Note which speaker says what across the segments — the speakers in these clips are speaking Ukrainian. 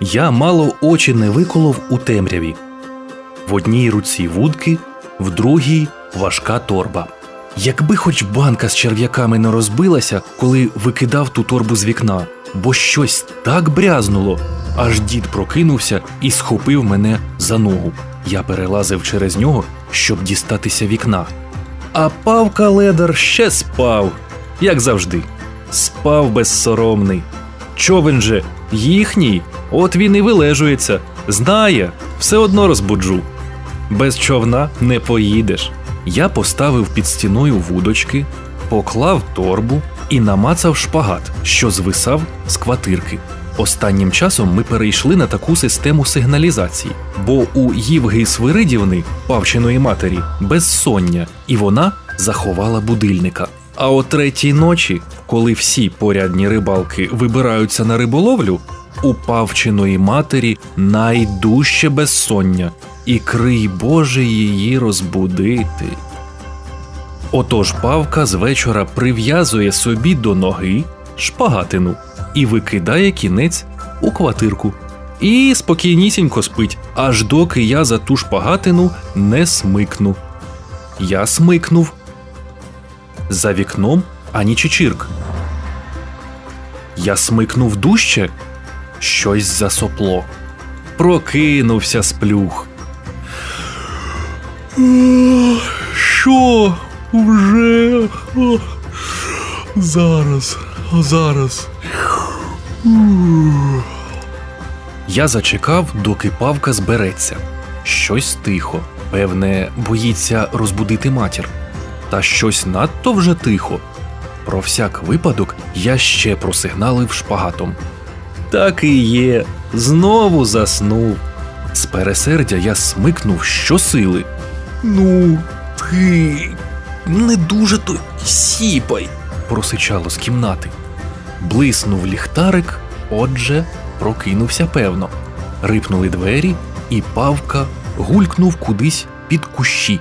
Speaker 1: Я мало очі не виколов у темряві. В одній руці вудки, в другій важка торба. Якби хоч банка з черв'яками не розбилася, коли викидав ту торбу з вікна, бо щось так брязнуло, аж дід прокинувся і схопив мене за ногу. Я перелазив через нього, щоб дістатися вікна. А Павка Ледар ще спав, як завжди. Спав безсоромний. Човен же їхній, от він і вилежується. Знає, все одно розбуджу. Без човна не поїдеш. Я поставив під стіною вудочки, поклав торбу і намацав шпагат, що звисав з квартирки. Останнім часом ми перейшли на таку систему сигналізації, бо у Євги Свиридівни, павчиної матері, безсоння, і вона заховала будильника. А о третій ночі, коли всі порядні рибалки вибираються на риболовлю, у павчиної матері найдужче безсоння, і крий Боже її розбудити. Отож Павка з вечора прив'язує собі до ноги шпагатину і викидає кінець у квартирку. І спокійнісінько спить, аж доки я за ту шпагатину не смикну. Я смикнув. За вікном ані чичирк. Я смикнув дужче, щось засопло. Прокинувся сплюх. Що вже? Зараз, зараз. Я зачекав, доки павка збереться. Щось тихо, певне, боїться розбудити матір. Та щось надто вже тихо. Про всяк випадок я ще просигналив шпагатом. Так і є, знову заснув. З пересердя я смикнув щосили. Ну, ти не дуже то сіпай, просичало з кімнати. Блиснув ліхтарик, отже, прокинувся певно. Рипнули двері, і павка гулькнув кудись під кущі.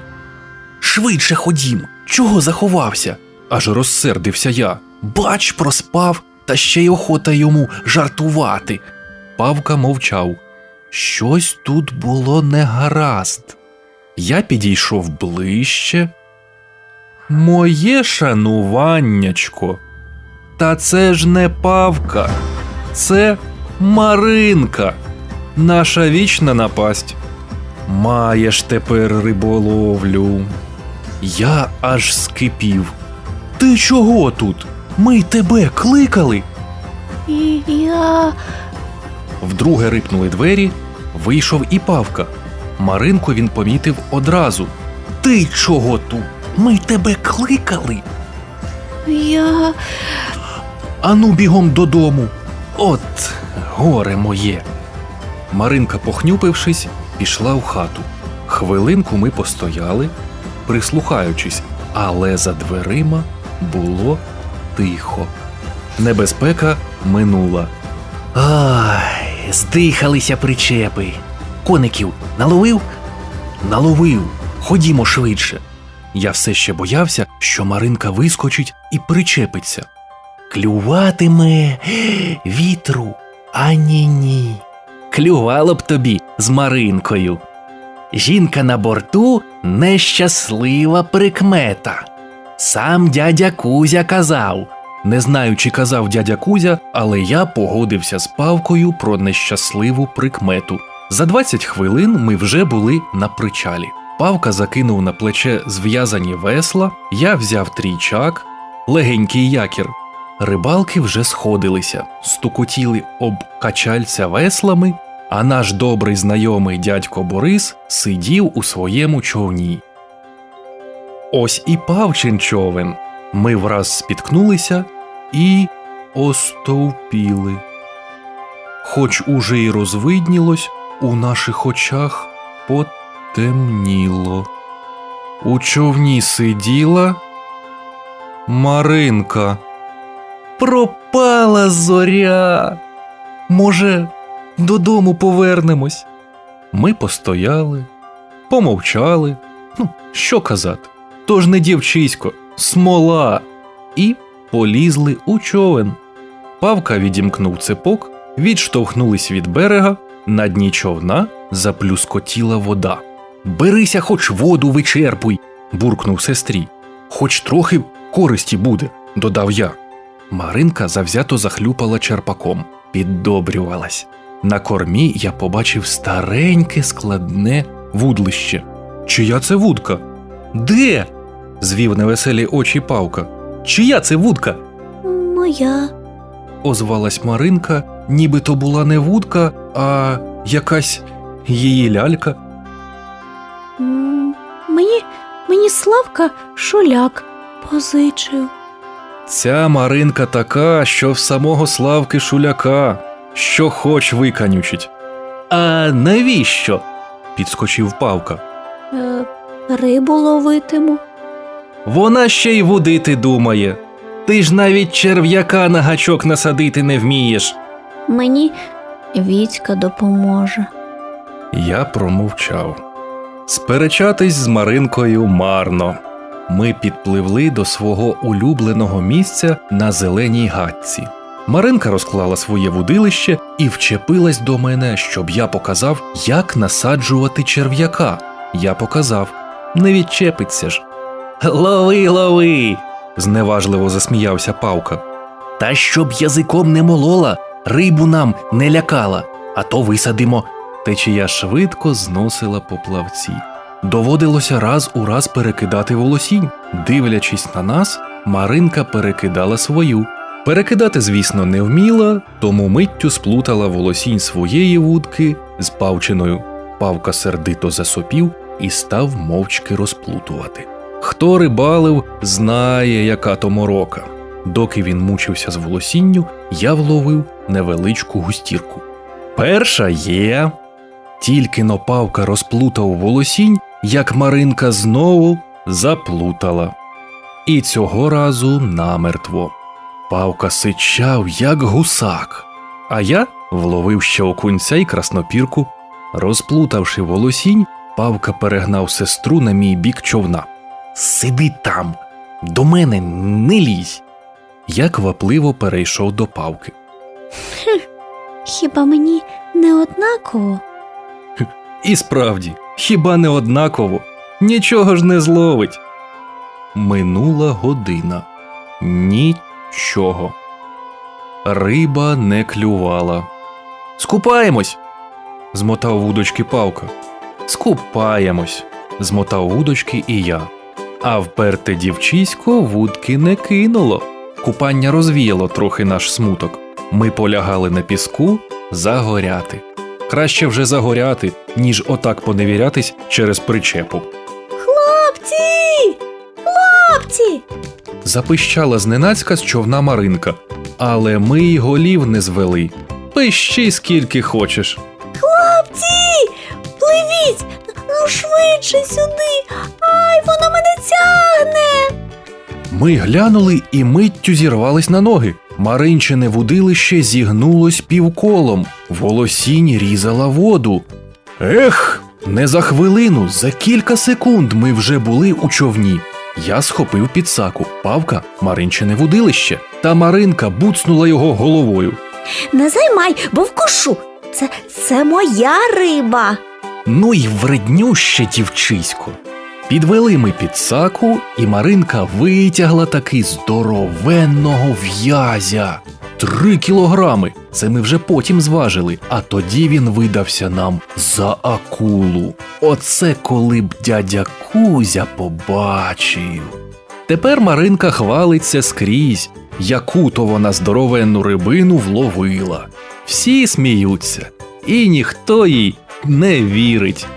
Speaker 1: Швидше ходім, чого заховався? Аж розсердився я. Бач, проспав, та ще й охота йому жартувати. Павка мовчав. Щось тут було негаразд. Я підійшов ближче. Моє шануваннячко. Та це ж не павка, це Маринка, наша вічна напасть. Маєш тепер риболовлю. Я аж скипів. Ти чого тут? Ми тебе кликали.
Speaker 2: І я.
Speaker 1: Вдруге рипнули двері, вийшов і Павка. Маринку він помітив одразу. Ти чого тут? Ми тебе кликали.
Speaker 2: Я.
Speaker 1: Ану бігом додому. От горе моє. Маринка, похнюпившись, пішла в хату. Хвилинку ми постояли, прислухаючись, але за дверима було тихо. Небезпека минула. Ай, здихалися причепи. Коників наловив? Наловив. Ходімо швидше. Я все ще боявся, що Маринка вискочить і причепиться. Клюватиме вітру, а ні ні. Клювало б тобі з Маринкою. Жінка на борту нещаслива прикмета. Сам дядя Кузя казав. Не знаю, чи казав дядя Кузя, але я погодився з Павкою про нещасливу прикмету. За 20 хвилин ми вже були на причалі. Павка закинув на плече зв'язані весла, я взяв трійчак, легенький якір. Рибалки вже сходилися, стукотіли об качальця веслами, а наш добрий знайомий дядько Борис сидів у своєму човні. Ось і Павчин човен. Ми враз спіткнулися і остовпіли. Хоч уже й розвиднілось, у наших очах потемніло. У човні сиділа Маринка. Пропала зоря. Може, додому повернемось. Ми постояли, помовчали. Ну, що казати? Тож не дівчисько, смола. І полізли у човен. Павка відімкнув цепок, відштовхнулись від берега, на дні човна заплюскотіла вода. Берися, хоч воду вичерпуй, буркнув сестрі. Хоч трохи користі буде, додав я. Маринка завзято захлюпала черпаком, піддобрювалась. На кормі я побачив стареньке складне вудлище. Чия це вудка? Де? Звів невеселі очі Павка. Чия це вудка?
Speaker 2: Моя.
Speaker 1: озвалась Маринка, ніби то була не вудка, а якась її лялька.
Speaker 2: М, Мені, мені Славка шуляк позичив.
Speaker 1: Ця Маринка така, що в самого Славки Шуляка, що хоч виканючить. А навіщо? підскочив Павка.
Speaker 2: Е, рибу ловитиму.
Speaker 1: Вона ще й водити думає. Ти ж навіть черв'яка на гачок насадити не вмієш.
Speaker 2: Мені Вітька допоможе.
Speaker 1: Я промовчав. Сперечатись з Маринкою марно. Ми підпливли до свого улюбленого місця на зеленій гатці. Маринка розклала своє вудилище і вчепилась до мене, щоб я показав, як насаджувати черв'яка. Я показав. Не відчепиться ж. Лови, лови. зневажливо засміявся Павка. Та щоб язиком не молола, рибу нам не лякала, а то висадимо. Течія швидко зносила поплавці. Доводилося раз у раз перекидати волосінь. Дивлячись на нас, Маринка перекидала свою. Перекидати, звісно, не вміла, тому миттю сплутала волосінь своєї вудки з павчиною. Павка сердито засопів і став мовчки розплутувати. Хто рибалив, знає, яка то морока. Доки він мучився з волосінню, я вловив невеличку густірку. Перша є. Тільки но Павка розплутав волосінь, як Маринка знову заплутала. І цього разу намертво. Павка сичав, як гусак, а я вловив ще окунця й краснопірку. Розплутавши волосінь, Павка перегнав сестру на мій бік човна. Сиди там, до мене не лізь. Я квапливо перейшов до павки.
Speaker 2: Хіба мені не однаково?
Speaker 1: І справді, хіба не однаково, нічого ж не зловить. Минула година. Нічого. Риба не клювала. Скупаємось. змотав вудочки Павка. Скупаємось. змотав вудочки і я. А вперте дівчисько вудки не кинуло. Купання розвіяло трохи наш смуток. Ми полягали на піску загоряти. Краще вже загоряти, ніж отак поневірятись через причепу.
Speaker 2: Хлопці! Хлопці!
Speaker 1: Запищала зненацька з човна Маринка, але ми й голів не звели. Пищи скільки хочеш.
Speaker 2: Хлопці! Пливіть! Швидше сюди! Ай, воно мене тягне!
Speaker 1: Ми глянули і миттю зірвались на ноги. Маринчине вудилище зігнулось півколом, волосінь різала воду. Ех, не за хвилину, за кілька секунд ми вже були у човні. Я схопив підсаку, павка Маринчине вудилище, та Маринка буцнула його головою.
Speaker 2: Не займай, бо вкушу! Це, це моя риба!
Speaker 1: Ну й вреднюще дівчисько. Підвели ми підсаку, і Маринка витягла таки здоровенного в'язя. Три кілограми. Це ми вже потім зважили, а тоді він видався нам за акулу. Оце коли б дядя Кузя побачив. Тепер Маринка хвалиться скрізь, яку то вона здоровенну рибину вловила. Всі сміються, і ніхто їй не вірить.